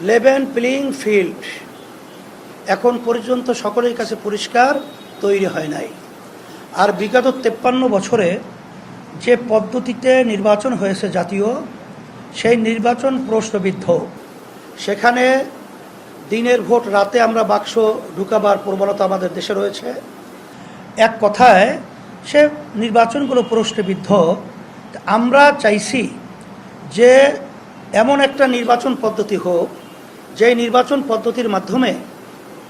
লেভেন playing field এখন পর্যন্ত সকলের কাছে পরিষ্কার তৈরি হয় নাই। আর বিগত তেপ্পান্ন বছরে যে পদ্ধতিতে নির্বাচন হয়েছে জাতীয়, সেই নির্বাচন প্রশ্নবিদ্ধ। সেখানে দিনের ভোট রাতে আমরা বাক্স ঢুকাবার প্রবণতা আমাদের দেশে রয়েছে। এক কথায়, সে নির্বাচনগুলো প্রশ্নবিদ্ধ। আমরা চাইছি যে এমন একটা নির্বাচন পদ্ধতি হোক যে নির্বাচন পদ্ধতির মাধ্যমে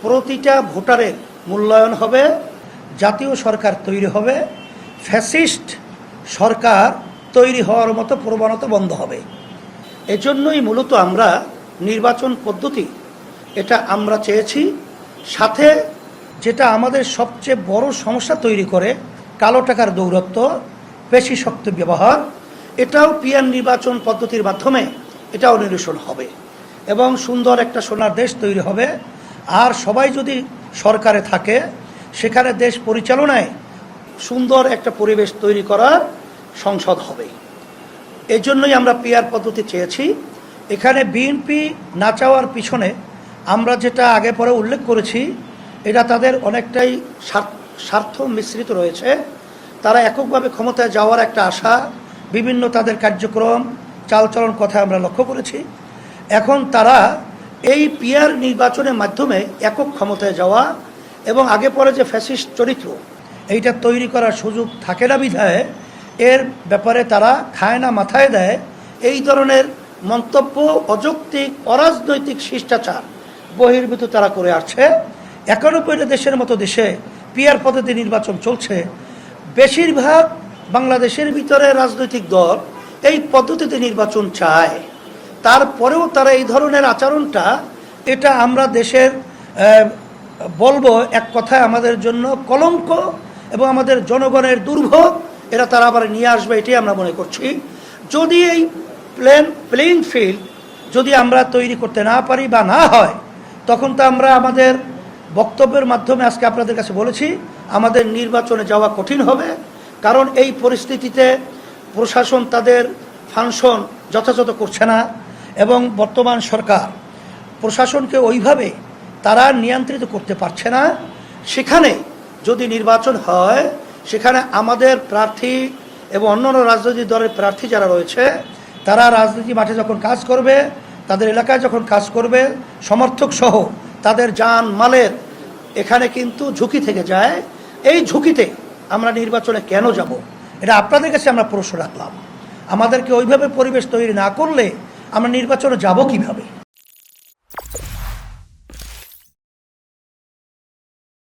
প্রতিটা ভোটারের মূল্যায়ন হবে, জাতীয় সরকার তৈরি হবে, ফ্যাসিস্ট সরকার তৈরি হওয়ার মতো প্রবণতা বন্ধ হবে। এজন্যই মূলত আমরা নির্বাচন পদ্ধতি, এটা আমরা চেয়েছি। সাথে যেটা আমাদের সবচেয়ে বড় সমস্যা তৈরি করে, কালো টাকার দৌরত্ব, বেশি শক্ত ব্যবহার, এটাও পিয়ার নির্বাচন পদ্ধতির মাধ্যমে এটাও নিরসন হবে। এবং সুন্দর একটা সোনার দেশ তৈরি হবে। আর সবাই যদি সরকারে থাকে, সেখানে দেশ পরিচালনায় সুন্দর একটা পরিবেশ তৈরি করার সংসদ হবে। এই জন্যই আমরা পিয়ার পদ্ধতি চেয়েছি। এখানে বিএনপি না চাওয়ার পিছনে আমরা যেটা আগে পরে উল্লেখ করেছি, এটা তাদের অনেকটাই স্বার্থ- স্বার্থ মিশ্রিত রয়েছে। তারা এককভাবে ক্ষমতায় যাওয়ার একটা আশা, বিভিন্ন তাদের কার্যক্রম, চালচলন কথা আমরা লক্ষ্য করেছি। এখন তারা এই পিয়ার নির্বাচনের মাধ্যমে একক ক্ষমতায় যাওয়া এবং আগে পরে যে ফ্যাসিস্ট চরিত্র, এইটা তৈরি করার সুযোগ থাকে না বিধায়, এর ব্যাপারে তারা খায় না মাথায় দেয়। এই ধরনের মন্তব্য, অযৌক্তিক, অরাজনৈতিক শিষ্টাচার বহির্ভূত তারা করে আসছে। একানব্বইটা দেশের মতো দেশে পিয়ার পদ্ধতি নির্বাচন চলছে। বেশিরভাগ বাংলাদেশের ভিতরে রাজনৈতিক দল এই পদ্ধতিতে নির্বাচন চায়। তারপরেও তারা এই ধরনের আচরণটা, এটা আমরা দেশের বলব এক কথায় আমাদের জন্য কলঙ্ক এবং আমাদের জনগণের দুর্ভোগ, এটা তারা আবার নিয়ে আসবে, এটাই আমরা মনে করছি। যদি এই প্লেন প্লেইং ফিল্ড যদি আমরা তৈরি করতে না পারি বা না হয়, তখন তো আমরা আমাদের বক্তব্যের মাধ্যমে আজকে আপনাদের কাছে বলেছি, আমাদের নির্বাচনে যাওয়া কঠিন হবে, কারণ এই পরিস্থিতিতে প্রশাসন তাদের ফাংশন যথাযথ করছে না। এবং বর্তমান সরকার প্রশাসনকে ওইভাবে তারা নিয়ন্ত্রিত করতে পারছে না। সেখানে যদি নির্বাচন হয়, সেখানে আমাদের প্রার্থী এবং অন্যান্য রাজনৈতিক দলের প্রার্থী যারা রয়েছে, তারা রাজনীতি মাঠে যখন কাজ করবে, তাদের এলাকায় যখন কাজ করবে, সমর্থক সহ তাদের যান মালের এখানে কিন্তু ঝুঁকি থেকে যায়। এই ঝুঁকিতে আমরা নির্বাচনে কেন যাব? এটা আপনাদের কাছে আমরা প্রশ্ন রাখলাম। আমাদেরকে ওইভাবে পরিবেশ তৈরি না করলে আমরা নির্বাচনে যাব কীভাবে?